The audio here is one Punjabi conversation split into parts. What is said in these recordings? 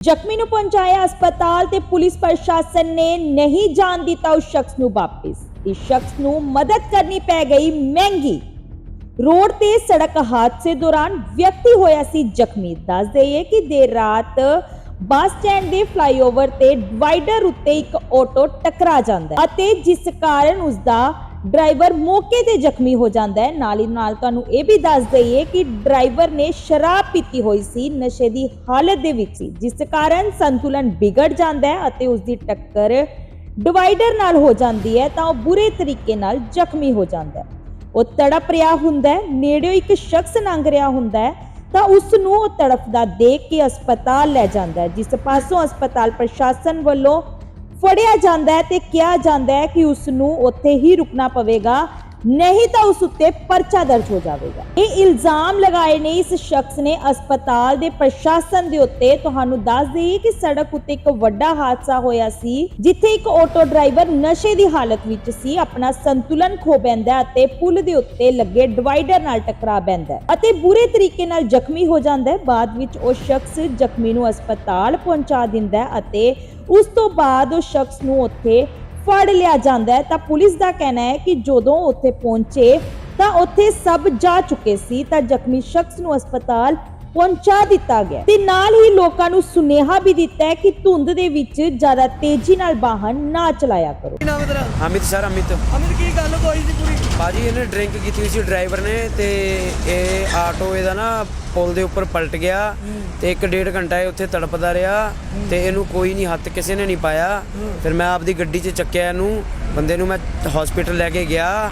ਜ਼ਖਮੀ ਨੂੰ ਪਹੁੰਚਾਇਆ ਹਸਪਤਾਲ ਤੇ ਪੁਲਿਸ ਪ੍ਰਸ਼ਾਸਨ ਨੇ ਨਹੀਂ ਜਾਣ ਦਿੱਤਾ ਉਸ ਸ਼ਖਸ ਨੂੰ ਵਾਪਸ। ਇਸ ਸ਼ਖਸ ਨੂੰ ਮਦਦ ਕਰਨੀ ਪੈ ਗਈ ਮਹਿੰਗੀ। ਰੋਡ ਤੇ ਸੜਕ ਹਾਦਸੇ ਦੌਰਾਨ ਵਿਅਕਤੀ ਹੋਇਆ ਸੀ ਜ਼ਖਮੀ। ਦੱਸ ਦਈਏ ਕਿ ਦੇਰ ਰਾਤ ਬੱਸ ਸਟੈਂਡ ਦੇ ਫਲਾਈਓਵਰ ਤੇ ਡਿਵਾਈਡਰ ਉੱਤੇ ਇੱਕ ਆਟੋ ਟਕਰਾ ਜਾਂਦਾ ਹੈ ਅਤੇ ਜਿਸ ਕਾਰਨ ਉਸ ਦਾ ਡਰਾਈਵਰ ਮੌਕੇ ਤੇ ਜ਼ਖਮੀ ਹੋ ਜਾਂਦਾ ਹੈ। ਨਾਲ ਹੀ ਨਾਲ ਤੁਹਾਨੂੰ ਇਹ ਵੀ ਦੱਸ ਦਈਏ ਕਿ ਡਰਾਈਵਰ ਨੇ ਸ਼ਰਾਬ ਪੀਤੀ ਹੋਈ ਸੀ, ਨਸ਼ੇ ਦੀ ਹਾਲਤ ਦੇ ਵਿੱਚ ਸੀ, ਜਿਸ ਕਾਰਨ ਸੰਤੁਲਨ ਵਿਗੜ ਜਾਂਦਾ ਹੈ ਅਤੇ ਉਸ ਦੀ ਟੱਕਰ ਡਿਵਾਈਡਰ ਨਾਲ ਹੋ ਜਾਂਦੀ ਹੈ ਤਾਂ ਉਹ ਬੁਰੇ ਤਰੀਕੇ ਨਾਲ ਜ਼ਖਮੀ ਹੋ ਜਾਂਦਾ ਹੈ। ਉਹ ਤੜਪ ਰਿਹਾ ਹੁੰਦਾ ਹੈ, ਨੇੜਿਓਂ ਇੱਕ ਸ਼ਖਸ ਲੰਘ ਰਿਹਾ ਹੁੰਦਾ ਹੈ ਤਾਂ ਉਸ ਨੂੰ ਉਹ ਤੜਫਦਾ ਦੇਖ ਕੇ ਹਸਪਤਾਲ ਲੈ ਜਾਂਦਾ ਹੈ, ਜਿਸ ਪਾਸੋਂ ਹਸਪਤਾਲ ਪ੍ਰਸ਼ਾਸਨ ਵੱਲੋਂ ਫੜਿਆ ਜਾਂਦਾ ਹੈ ਤੇ ਕਿਹਾ ਜਾਂਦਾ ਹੈ ਕਿ ਉਸ ਨੂੰ ਉੱਥੇ ਹੀ ਰੁਕਣਾ ਪਵੇਗਾ। ਨਹੀਂ ਤਾਂ ਉਸ ਉੱਤੇ ਪਰਚਾ ਦਰਜ ਹੋ ਜਾਵੇਗਾ ਇਹ ਇਲਜ਼ਾਮ ਲਗਾਏ ਨੇ ਇਸ ਸ਼ਖਸ ਨੇ ਹਸਪਤਾਲ ਦੇ ਪ੍ਰਸ਼ਾਸਨ ਦੇ ਉੱਤੇ ਤੁਹਾਨੂੰ ਦੱਸ ਦਈਏ ਕਿ ਸੜਕ ਉੱਤੇ ਇੱਕ ਵੱਡਾ ਹਾਦਸਾ ਹੋਇਆ ਸੀ ਜਿੱਥੇ ਇੱਕ ਆਟੋ ਡਰਾਈਵਰ ਨਸ਼ੇ ਦੀ ਹਾਲਤ ਵਿੱਚ ਸੀ ਆਪਣਾ ਸੰਤੁਲਨ ਖੋ ਬੈਂਦਾ ਅਤੇ ਪੁਲ ਦੇ ਉੱਤੇ ਲੱਗੇ ਡਿਵਾਈਡਰ ਨਾਲ ਟਕਰਾ ਬੈਂਦਾ ਅਤੇ ਬੁਰੇ ਤਰੀਕੇ ਨਾਲ ਜ਼ਖਮੀ ਹੋ ਜਾਂਦਾ ਹੈ ਬਾਅਦ ਵਿੱਚ ਉਹ ਸ਼ਖਸ ਜ਼ਖਮੀ ਨੂੰ ਹਸਪਤਾਲ ਪਹੁੰਚਾ ਦਿੰਦਾ ਅਤੇ ਉਸ ਤੋਂ ਬਾਅਦ ਉਹ ਸ਼ਖਸ ਨੂੰ ਉੱਥੇ ਫੜ ਲਿਆ ਜਾਂਦਾ ਹੈ, ਤਾਂ ਪੁਲਿਸ ਦਾ ਕਹਿਣਾ ਹੈ ਕਿ ਜਦੋਂ ਉੱਥੇ ਪਹੁੰਚੇ ਤਾਂ ਉੱਥੇ ਸਭ ਜਾ ਚੁੱਕੇ ਸੀ, ਤਾਂ ਜ਼ਖਮੀ ਸ਼ਖਸ ਨੂੰ ਹਸਪਤਾਲ ਪਹੁੰਚਾ ਦਿੱਤਾ ਗਿਆ। ਤੇ ਨਾਲ ਹੀ ਲੋਕਾਂ ਨੂੰ ਸੁਨੇਹਾ ਵੀ ਦਿੱਤਾ ਹੈ ਕਿ ਧੁੰਦ ਦੇ ਵਿੱਚ ਜ਼ਿਆਦਾ ਤੇਜ਼ੀ ਨਾਲ ਵਾਹਨ ਨਾ ਚਲਾਇਆ ਕਰੋ। ਕੀ ਨਾਮ ਹੈ ਤੇਰਾ? ਅਮਿਤ ਸਰ ਅਮਿਤ। ਅਮਿਤ ਕੀ ਗੱਲ ਹੋਈ ਸੀ ਪੂਰੀ? ਬਾਜੀ ਇਹਨੇ ਡਰਿੰਕ ਕੀਤੀ ਹੋਈ ਸੀ ਡਰਾਈਵਰ ਨੇ ਤੇ ਇਹ ਆਟੋ ਇਹਦਾ ਨਾ ਪੁਲ ਦੇ ਉੱਪਰ ਪਲਟ ਗਿਆ ਤੇ ਇੱਕ ਡੇਢ ਘੰਟਾ ਇਹ ਉੱਥੇ ਤੜਪਦਾ ਰਿਹਾ ਤੇ ਇਹਨੂੰ ਕੋਈ ਨਹੀਂ ਹੱਥ ਕਿਸੇ ਨੇ ਨਹੀਂ ਪਾਇਆ। ਫਿਰ ਮੈਂ ਆਪਦੀ ਗੱਡੀ 'ਚ ਚੱਕਿਆ ਇਹਨੂੰ ਬੰਦੇ ਨੂੰ ਮੈਂ ਹਸਪੀਟਲ ਲੈ ਕੇ ਗਿਆ।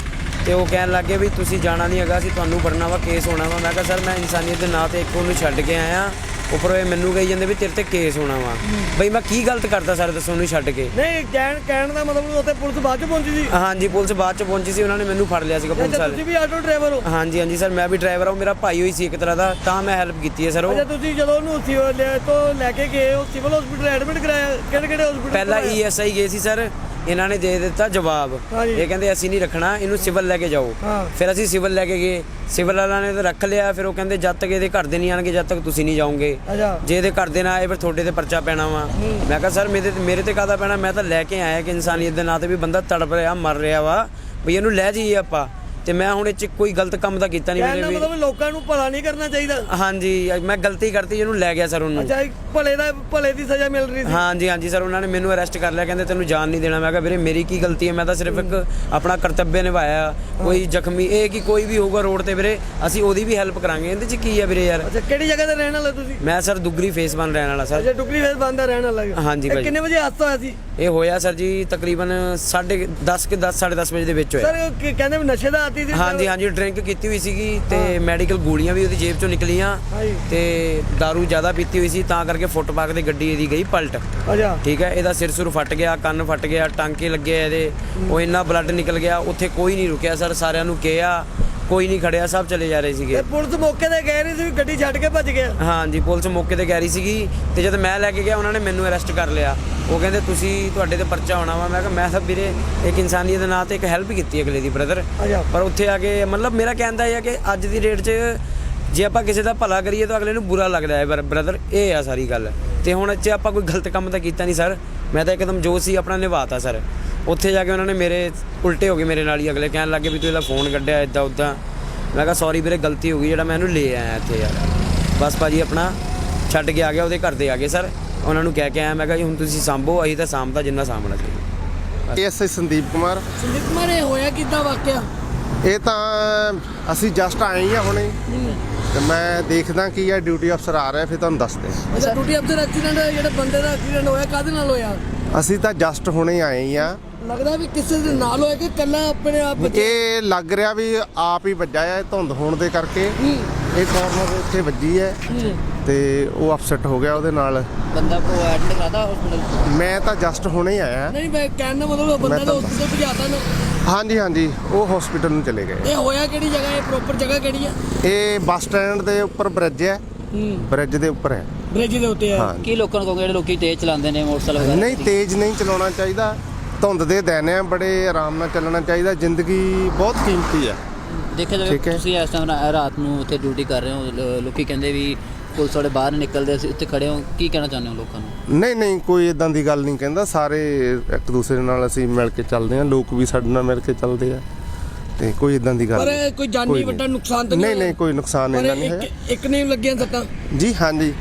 ਤੇ ਉਹ ਕਹਿਣ ਲੱਗੇ ਵੀ ਤੁਸੀਂ ਜਾਣਾ ਨਹੀਂ ਹੈਗਾ ਅਸੀਂ ਤੁਹਾਨੂੰ ਫੜਨਾ ਵਾ ਕੇਸ ਹੋਣਾ ਵਾ। ਮੈਂ ਕਿਹਾ ਸਰ ਮੈਂ ਇਨਸਾਨੀਅਤ ਦੇ ਨਾਂ ਤੇ ਇੱਕ ਉਹਨੂੰ ਛੱਡ ਕੇ ਆਇਆ। ਉੱਪਰੋਂ ਇਹ ਮੈਨੂੰ ਕਹੀ ਜਾਂਦੇ ਵੀ ਤੇਰੇ ਤੇ ਕੇਸ ਹੋਣਾ ਵਾ। ਬਈ ਮੈਂ ਕੀ ਗਲਤ ਕਰਦਾ ਸਰ ਦੱਸੋ ਉਹਨੂੰ ਛੱਡ ਕੇ? ਨਹੀਂ ਕਹਿਣ ਕਹਿਣ ਦਾ ਮਤਲਬ ਉੱਥੇ ਪੁਲਿਸ ਬਾਅਦ ਚ ਪਹੁੰਚੀ ਸੀ। ਹਾਂਜੀ ਪੁਲਿਸ ਬਾਅਦ ਚ ਪਹੁੰਚੀ ਸੀ ਉਹਨਾਂ ਨੇ ਮੈਨੂੰ ਫੜ ਲਿਆ ਸੀਗਾ ਪੁਲਿਸ ਵਾਲੇ। ਤੁਸੀਂ ਵੀ ਆਟੋ ਡਰਾਈਵਰ ਹੋ? ਹਾਂਜੀ ਹਾਂਜੀ ਸਰ ਮੈਂ ਵੀ ਡਰਾਈਵਰ ਹਾਂ ਮੇਰਾ ਭਾਈ ਹੋਈ ਸੀ ਇੱਕ ਤਰ੍ਹਾਂ ਦਾ ਤਾਂ ਮੈਂ ਹੈਲਪ ਕੀਤੀ ਹੈ ਸਰ ਉਹ। ਅੱਛਾ ਤੁਸੀਂ ਜਦੋਂ ਉਹਨੂੰ ਸਿਵਲ ਲੈ ਤੋਂ ਲੈ ਕੇ ਗਏ ਉਹ ਸਿਵਲ ਹਸਪੀਟਲ ਐਡਮਿਟ ਕਰਾਇਆ ਕਿਹੜੇ ਕਿਹੜੇ ਹਸਪੀਟਲ ਪਹਿਲਾਂ ਈਐਸਆਈ ਗਏ ਸੀ ਸਰ। ਇਹਨਾਂ ਨੇ ਦੇ ਦਿੱਤਾ ਜਵਾਬ। ਇਹ ਕਹਿੰਦੇ ਅਸੀਂ ਨਹੀਂ ਰੱਖਣਾ ਇਹਨੂੰ ਸਿਵਲ ਲੈ ਕੇ ਜਾਓ। ਫਿਰ ਅਸੀਂ ਸਿਵਲ ਲੈ ਕੇ ਗਏ। ਸਿਵਲ ਵਾਲਿਆਂ ਨੇ ਤਾਂ ਰੱਖ ਲਿਆ। ਫਿਰ ਉਹ ਕਹਿੰਦੇ ਜਦ ਤੱਕ ਇਹਦੇ ਘਰ ਦੇ ਨਹੀਂ ਆਣਗੇ ਜਦ ਤੱਕ ਤੁਸੀਂ ਨਹੀਂ ਜਾਓਗੇ। ਜੇ ਇਹਦੇ ਘਰ ਦੇ ਨਾ ਆਏ ਫਿਰ ਤੁਹਾਡੇ ਤੇ ਪਰਚਾ ਪੈਣਾ ਵਾ। ਮੈਂ ਕਿਹਾ ਸਰ ਮੇਰੇ ਤੇ ਮੇਰੇ ਤੇ ਕਾਹਦਾ ਪੈਣਾ? ਮੈਂ ਤਾਂ ਲੈ ਕੇ ਆਇਆ ਕਿ ਇਨਸਾਨੀਅਤ ਦੇ ਨਾਂ ਤੇ ਵੀ ਬੰਦਾ ਤੜਪ ਰਿਹਾ ਮਰ ਰਿਹਾ ਵਾ। ਵੀ ਇਹਨੂੰ ਲੈ ਜਾਈਏ ਆਪਾਂ। ਤੇ ਮੈਂ ਹੁਣ ਇਹ ਚ ਕੋਈ ਗਲਤ ਕੰਮ ਤਾਂ ਕੀਤਾ ਨਹੀਂ ਕਹਿਣ ਮੇਰੇ ਦਾ ਵੀ ਮਤਲਬ ਲੋਕਾਂ ਨੂੰ ਭਲਾ ਨਹੀਂ ਕਰਨਾ ਚਾਹੀਦਾ। ਹਾਂਜੀ ਮੈਂ ਗਲਤੀ ਕਰਤੀ ਇਹਨੂੰ ਲੈ ਗਿਆ ਸਰ ਉਹਨੂੰ। ਅੱਛਾ ਇੱਕ ਭਲੇ ਦਾ ਭਲੇ ਦੀ ਸਜ਼ਾ ਮਿਲ ਰਹੀ ਸੀ। ਹਾਂਜੀ ਹਾਂਜੀ ਸਰ ਉਹਨਾਂ ਨੇ ਮੈਨੂੰ ਅਰੈਸਟ ਕਰ ਲਿਆ ਕਹਿੰਦੇ ਤੈਨੂੰ ਜਾਨ ਨਹੀਂ ਦੇਣਾ। ਮੈਂ ਕਿਹਾ ਵੀਰੇ ਮੇਰੀ ਕੀ ਗਲਤੀ ਹੈ? ਮੈਂ ਤਾਂ ਸਿਰਫ ਇੱਕ ਆਪਣਾ ਕਰਤੱਵਯ ਨਿਭਾਇਆ। ਕੋਈ ਜ਼ਖਮੀ ਇਹ ਕਿ ਕੋਈ ਵੀ ਹੋਊਗਾ ਰੋਡ ਤੇ ਵੀਰੇ ਅਸੀਂ ਉਹਦੀ ਵੀ ਹੈਲਪ ਕਰਾਂਗੇ। ਇਹਦੇ ਚ ਕੀ ਹੈ ਵੀਰੇ ਯਾਰ? ਅੱਛਾ ਕਿਹੜੀ ਜਗ੍ਹਾ ਤੇ ਰਹਿਣ ਵਾਲੇ ਤੁਸੀਂ? ਮੈਂ ਸਰ ਦੁੱਗਰੀ ਫੇਸ ਬਣ ਰਹਿਣ ਵਾਲਾ ਸਰ। ਅੱਛਾ ਟੁਕਲੀ ਫੇਸ ਬੰਦਾ ਰਹਿਣ ਵਾਲਾ ਹੈ। ਹਾਂਜੀ ਇਹ ਭਾਈ। ਕਿੰਨੇ ਵਜੇ ਹਾਦਸਾ ਹੋਇਆ ਸੀ? ਇਹ ਹੋਇਆ ਸਰ ਜੀ ਤਕਰੀਬਨ 10:30 ਕਿ 10 10:30 ਵਜੇ ਦੇ ਵਿੱਚ ਹੋਇਆ। ਸਰ ਕੀ- ਕਹਿੰਦੇ ਵੀ ਨਸ਼ੇ ਦਾ ਆਤੀ ਸੀ ਹਾਂਜੀ ਹਾਂਜੀ ਡਰਿੰਕ ਕੀਤੀ ਹੋਈ ਸੀਗੀ ਤੇ ਮੈਡੀਕਲ ਗੋਲੀਆਂ ਵੀ ਉਹਦੀ ਜੇਬ ਚੋਂ ਨਿਕਲੀਆਂ। ਤੇ दारू ਜ਼ਿਆਦਾ ਪੀਤੀ ਹੋਈ ਸੀ ਤਾਂ ਕਰਕੇ ਫੁੱਟਪਾਥ ਤੇ ਗੱਡੀ ਇਹਦੀ ਗਈ ਪਲਟ। ਅੱਛਾ। ਠੀਕ ਹੈ ਇਹਦਾ ਸਿਰ ਸੁਰ ਫਟ ਗਿਆ ਕੰਨ ਫਟ ਗਿਆ ਟਾਂਕੇ ਲੱਗੇ ਇਹਦੇ ਉਹ ਇੰਨਾ ਬਲੱਡ ਨਿਕਲ ਗਿਆ ਉੱਥੇ ਕੋਈ ਨਹੀਂ ਰੁਕਿਆ ਸਰ ਸਾਰਿਆਂ ਨੂੰ ਕਿਹਾ ਕੋਈ ਨਹੀਂ ਖੜਿਆ ਸਭ ਚਲੇ ਜਾ ਰਹੇ ਸੀਗੇ। ਤੇ ਪੁਲਿਸ ਮੌਕੇ ਤੇ ਕਹਿ ਰਹੀ ਸੀ ਵੀ ਗੱਡੀ ਛੱਡ ਕੇ ਭੱਜ ਗਿਆ। ਹਾਂਜੀ ਪੁਲਿਸ ਮੌਕੇ ਤੇ ਕਹਿ ਰਹੀ ਸੀਗੀ ਤੇ ਜਦ ਮੈਂ ਲੈ ਕੇ ਗਿਆ ਉਹਨਾਂ ਨੇ ਮੈਨੂੰ ਅਰੈਸਟ ਕਰ ਲਿਆ। ਉਹ ਕਹਿੰਦੇ ਤੁਸੀਂ ਤੁਹਾਡੇ ਤੇ ਪਰਚਾ ਹੋਣਾ ਵਾ। ਮੈਂ ਕਿਹਾ ਮੈਂ ਤਾਂ ਵੀਰੇ ਇੱਕ ਇਨਸਾਨੀਅਤ ਦੇ ਨਾਂ ਤੇ ਇੱਕ ਹੈਲਪ ਕੀਤੀ ਅਗਲੇ ਦੀ ਬ੍ਰਦਰ ਅੱਛਾ। ਪਰ ਉੱਥੇ ਆ ਕੇ ਮਤਲਬ ਮੇਰਾ ਕਹਿੰਦਾ ਇਹ ਹੈ ਕਿ ਅੱਜ ਦੀ ਡੇਟ 'ਚ ਜੇ ਆਪਾਂ ਕਿਸੇ ਦਾ ਭਲਾ ਕਰੀਏ ਤਾਂ ਅਗਲੇ ਨੂੰ ਬੁਰਾ ਲੱਗਦਾ ਹੈ ਬ੍ਰਦਰ ਇਹ ਆ ਸਾਰੀ ਗੱਲ। ਤੇ ਹੁਣ ਇੱਥੇ ਆਪਾਂ ਕੋਈ ਗਲਤ ਕੰਮ ਤਾਂ ਕੀਤਾ ਨਹੀਂ ਸਰ ਮੈਂ ਤਾਂ ਇੱਕਦਮ ਜੋ ਸੀ ਆਪਣਾ ਨਿਭਾਤਾ ਸਰ ਉੱਥੇ ਜਾ ਕੇ ਉਹਨਾਂ ਨੇ ਮੇਰੇ ਉਲਟੇ ਹੋ ਗਏ ਮੇਰੇ ਨਾਲ ਹੀ ਅਗਲੇ ਕਹਿਣ ਲੱਗੇ ਵੀ ਤੂੰ ਇਹਦਾ ਫੋਨ ਕੱਢਿਆ ਇਦਾਂ ਉਦਾਂ। ਮੈਂ ਕਿਹਾ ਸੌਰੀ ਵੀਰੇ ਗਲਤੀ ਹੋ ਗਈ ਜਿਹੜਾ ਮੈਂ ਇਹਨੂੰ ਲੈ ਆਇਆ ਇੱਥੇ ਯਾਰ। ਬਸ ਭਾਜੀ ਆਪਣਾ ਛੱਡ ਕੇ ਆ ਗਿਆ ਉਹਦੇ ਘਰ ਦੇ ਆ ਗਏ ਸਰ। ਉਹਨਾਂ ਨੂੰ ਕਹਿ ਕੇ ਆਇਆ ਮੈਂ ਕਿਹਾ ਜੀ ਹੁਣ ਤੁਸੀਂ ਸਾਂਭੋ ਅਸੀਂ ਤਾਂ ਸਾਂਭਦਾ ਜਿੰਨਾ ਸਾਂਭਣਾ ਚਾਹੀਦਾ ਐਸਆਈ ਸੰਦੀਪ ਕੁਮਾਰ। ਸੰਦੀਪ ਕੁਮਾਰ ਇਹ ਹੋਇਆ ਕਿੱਦਾਂ ਵਾਕਿਆ? ਇਹ ਤਾਂ ਅਸੀਂ ਜਸਟ ਆਏ ਆ ਹੁਣੇ। ਤੇ ਮੈਂ ਦੇਖਦਾ ਕੀ ਆ ਡਿਊਟੀ ਅਫਸਰ ਆ ਰਿਹਾ ਫਿਰ ਤੁਹਾਨੂੰ ਦੱਸਦੇ ਹਾਂ। ਅੱਛਾ ਡਿਊਟੀ ਅਫਸਰ ਐਕਸੀਡੈਂਟ ਜਿਹੜਾ ਬੰਦੇ ਦਾ ਐਕਸੀਡੈਂਟ ਹੋਇਆ ਕਾਹਦੇ ਨਾਲ ਹੋਇਆ? ਅਸੀਂ ਤਾਂ ਜਸਟ ਹੁਣੇ ਆਏ ਆ। ਲੱਗਦਾ ਵੀ ਕਿਸੇ ਦੇ ਨਾਲ ਹੋਇਆ ਕਿ ਕੱਲਾ ਆਪਣੇ ਆਪ? ਇਹ ਲੱਗ ਰਿਹਾ ਵੀ ਆਪ ਹੀ ਵੱਜਾ ਹੈ ਧੁੰਦ ਹੋਣ ਦੇ ਕਰਕੇ। ਹੂੰ। ਇਹ ਕਾਰਨਰ ਇੱਥੇ ਵੱਜੀ ਹੈ ਹੂੰ। ਤੇ ਉਹ ਅਪਸੈਟ ਹੋ ਗਿਆ ਉਹਦੇ ਨਾਲ। ਬੰਦਾ ਕੋ ਐਡਮਿਟ ਹਸਪੀਟਲ ਮੈਂ ਤਾਂ ਜਸਟ ਹੁਣੇ ਆਇਆ। ਨਹੀਂ ਮੈਂ ਕਹਿਣ ਦਾ ਮਤਲਬ ਬੰਦਾ ਮੈਂ ਤਾਂ ਤਾਂ- ਹਸਪੀਟਲ ਭਜਾਤਾ ਨਾ। ਹਾਂਜੀ ਹਾਂਜੀ ਉਹ ਹਸਪੀਟਲ ਨੂੰ ਚਲੇ ਗਏ। ਇਹ ਹੋਇਆ ਕਿਹੜੀ ਜਗ੍ਹਾ? ਇਹ ਪ੍ਰੋਪਰ ਜਗ੍ਹਾ ਕਿਹੜੀ ਆ? ਇਹ ਬੱਸ ਸਟੈਂਡ ਦੇ ਉੱਪਰ ਬ੍ਰਿਜ ਹੈ। ਹੂੰ। ਬ੍ਰਿਜ ਦੇ ਉੱਪਰ ਹੈ। ਬ੍ਰਿਜ ਦੇ ਉੱਤੇ ਆ। ਹਾਂ ਕੀ ਲੋਕਾਂ ਨੂੰ ਕਹੋਗੇ ਜਿਹੜੇ ਲੋਕੀ ਤੇਜ਼ ਚਲਾਉਂਦੇ ਨੇ ਮੋਟਰਸਾਈਕਲ ਵਗੈਰਾ? ਨਹੀਂ ਤੇਜ਼ ਨਹੀਂ ਚਲਾਉਣਾ ਚਾਹੀਦਾ। ਧੁੰਦ ਦੇ ਦਿਨ ਆ ਬੜੇ ਆਰਾਮ ਨਾਲ ਚੱਲਣਾ ਚਾਹੀਦਾ ਜ਼ਿੰਦਗੀ ਬਹੁਤ ਕੀਮਤੀ ਹੈ ਦੇਖਿਆ ਜਾਵੇ ਹੈ। ਤੁਸੀਂ ਇਸ ਟਾਈਮ ਰਾਤ ਨੂੰ ਉੱਥੇ ਡਿਊਟੀ ਕਰ ਰਹੇ ਹੋ ਲੋਕੀ ਕਹਿੰਦੇ ਵੀ ਪੁਲਿਸ ਵਾਲੇ ਬਾਹਰ ਨਿਕਲਦੇ ਅਸੀਂ ਉੱਥੇ ਖੜੇ ਹਾਂ ਕੀ ਕਹਿਣਾ ਚਾਹੁੰਦੇ ਹੋ ਲੋਕਾਂ ਨੂੰ ਨਹੀਂ ਨਹੀਂ ਕੋਈ ਇਦਾਂ ਦੀ ਗੱਲ ਨਹੀਂ ਕਹਿੰਦਾ ਸਾਰੇ ਇੱਕ ਦੂਸਰੇ ਨਾਲ ਅਸੀਂ ਮਿਲ ਕੇ ਚੱਲਦੇ ਆ ਲੋਕ ਵੀ ਸਾਡੇ ਨਾਲ ਮਿਲ ਕੇ ਚੱਲਦੇ ਆ ਤੇ ਕੋਈ ਇਦਾਂ ਦੀ ਗੱਲ ਪਰ ਨਹੀਂ ਕੋਈ ਜਾਨੀ ਵੱਡਾ। ਨੁਕਸਾਨ ਤਾਂ ਨਹੀਂ? ਨਹੀਂ ਕੋਈ ਨੁਕਸਾਨ ਇਹਨਾਂ ਨਹੀਂ ਇੱਕ ਹੋਇਆ ਇੱਕ ਨੇ ਲੱਗੀਆਂ ਸੱਟਾਂ ਜੀ ਹਾਂਜੀ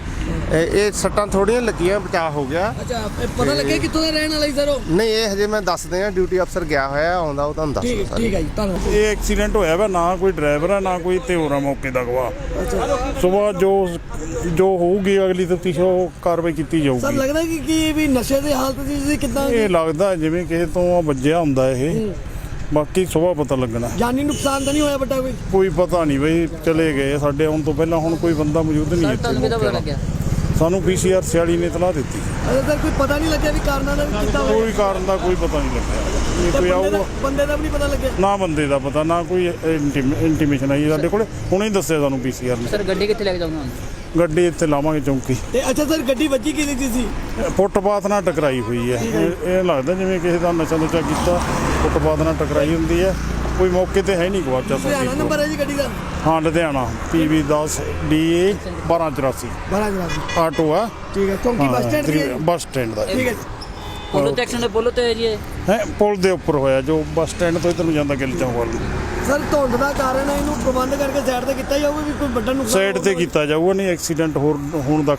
ਇਹ ਸੱਟਾਂ ਥੋੜੀਆਂ ਲੱਗੀਆਂ ਬਚਾਅ ਹੋ ਗਿਆ। ਅੱਛਾ ਇਹ ਪਤਾ ਲੱਗਿਆ ਕਿੱਥੋਂ ਦਾ ਰਹਿਣ ਵਾਲਾ ਸੀ ਸਰ ਉਹ? ਨਹੀਂ ਇਹ ਹਜੇ ਮੈਂ ਦੱਸਦੇ ਆ ਡਿਊਟੀ ਅਫਸਰ ਗਿਆ ਹੋਇਆ ਆਉਂਦਾ ਉਹ ਤੁਹਾਨੂੰ ਠੀਕ ਦੱਸ ਠੀਕ ਹੈ ਜੀ ਧੰਨਵਾਦ। ਇਹ ਐਕਸੀਡੈਂਟ ਹੋਇਆ ਵਾ ਨਾ ਕੋਈ ਡਰਾਈਵਰ ਆ ਨਾ ਕੋਈ ਤੇ ਹੋਰ ਆ ਮੌਕੇ ਦਾ ਗਵਾਹ। ਸਵੇਰ ਜੋ ਜੋ ਹੋਊਗੀ ਅਗਲੀ ਤਫਤੀਸ਼ ਉਹ ਕਾਰਵਾਈ ਕੀਤੀ ਸਰ ਜਾਊਗੀ ਲੱਗਦਾ ਕਿ ਕੀ ਇਹ ਵੀ ਨਸ਼ੇ ਦੇ ਹਾਲਤ ਸੀ ਕਿਦਾਂ ਇਹ ਲੱਗਦਾ ਜਿਵੇਂ ਕਿਸੇ ਤੋਂ ਵੱਜਿਆ ਹੁੰਦਾ ਇਹ। ਬਾਕੀ ਸਵੇਰ ਪਤਾ ਲੱਗਣਾ। ਜਾਨੀ ਨੁਕਸਾਨ ਤਾਂ ਨਹੀਂ ਹੋਇਆ ਵੱਡਾ ਕੋਈ? ਕੋਈ ਪਤਾ ਨਹੀਂ ਬਈ ਚਲੇ ਗਏ ਸਾਡੇ ਆਉਣ ਤੋਂ ਪਹਿਲਾਂ ਹੁਣ ਕੋਈ ਬੰਦਾ ਮੌਜੂਦ ਨਹੀਂ ਸਰ ਇੱਥੇ। ਤੁਹਾਨੂੰ ਕਿਹਦਾ ਪਤਾ ਮੌਕੇ ਲੱਗਿਆ? ਦਾ। ਸਾਨੂੰ ਪੀਸੀਆਰ 46 ਨੇ ਇਤਲਾਹ ਦਿੱਤੀ। ਅਜੇ ਤੱਕ ਕੋਈ ਪਤਾ ਨਹੀਂ ਲੱਗਿਆ ਵੀ ਕਾਰਨਾਂ ਦਾ ਵੀ ਹੋਇਆ ਕੋਈ ਕਾਰਨ ਦਾ ਕੋਈ ਪਤਾ ਨਹੀਂ ਲੱਗਿਆ। ਇਹ ਕੋਈ ਆਊਗਾ ਬੰਦੇ ਦਾ ਵੀ ਨਹੀਂ ਪਤਾ ਲੱਗਿਆ। ਨਾ ਬੰਦੇ ਦਾ ਪਤਾ ਨਾ ਕੋਈ ਇੰਟੀਮੇਸ਼ਨ ਆਈ ਸਾਡੇ ਕੋਲੇ। ਹੁਣੇ ਹੀ ਦੱਸਿਆ ਸਾਨੂੰ ਪੀਸੀਆਰ ਨੇ। ਸਰ ਗੱਡੀ ਕਿੱਥੇ ਲੈ ਕੇ ਜਾਊਂਗਾ ਗੱਡੀ ਇੱਥੇ ਲਾਵਾਂਗੇ ਚੌਂਕੀ। ਤੇ ਅੱਛਾ ਸਰ ਗੱਡੀ ਵੱਜੀ ਕਿਹਦੀ ਦੀ ਸੀ? ਫੁੱਟਪਾਥ ਨਾਲ ਟਕਰਾਈ ਹੋਈ ਹੈ। ਇਹ ਇਹ ਲੱਗਦਾ ਜਿਵੇਂ ਕਿਸੇ ਦਾ ਨਸ਼ਾ ਨੁਸ਼ਾ ਕੀਤਾ ਫੁੱਟਪਾਥ ਨਾਲ ਟਕਰਾਈ ਹੁੰਦੀ ਹੈ। ਕੋਈ ਮੌਕੇ ਤੇ ਹੈ ਨਹੀਂ ਗਵਾਚਾ ਹਰਿਆਣਾ ਸੋਚੀ ਨੰਬਰ ਹੈ ਜੀ ਗੱਡੀ ਦਾ? ਹਾਂ ਲੁਧਿਆਣਾ PV 10 DA 1284 ਬੜਾ ਜਨਾਬ ਆਟੋ ਆ। ਠੀਕ ਹੈ ਚੌਂਕੀ ਬੱਸ ਸਟੈਂਡ ਦੀ ਹੈ ਜੀ? ਬੱਸ ਸਟੈਂਡ ਦਾ। ਠੀਕ ਹੈ ਪੋਲੋ ਤੇ ਐਕਸੀਡੈਂਟ ਪੋਲੋ ਤੇ ਹੈ ਜੀ ਇਹ। ਹੈ ਪੁਲ ਦੇ ਉੱਪਰ ਹੋਇਆ ਜੋ ਬੱਸ ਸਟੈਂਡ ਤੋਂ ਇਧਰ ਨੂੰ ਜਾਂਦਾ ਗਿੱਲ ਚੌਂਕ ਵੱਲ। ਨੂੰ ਸਰ ਧੁੰਦ ਦਾ ਕਾਰਨ ਹੈ ਇਹਨੂੰ ਪ੍ਰਬੰਧ ਕਰਕੇ ਸਾਈਡ ਤੇ ਕੀਤਾ ਜਾਊਗਾ ਵੀ ਕੋਈ ਵੱਡਾ ਨੁਕਸਾਨ ਸਾਈਡ ਤੇ। ਕੀਤਾ ਜਾਊਗਾ ਨਹੀਂ ਐਕਸੀਡੈਂਟ ਹੋਰ ਹੋਣ ਦਾ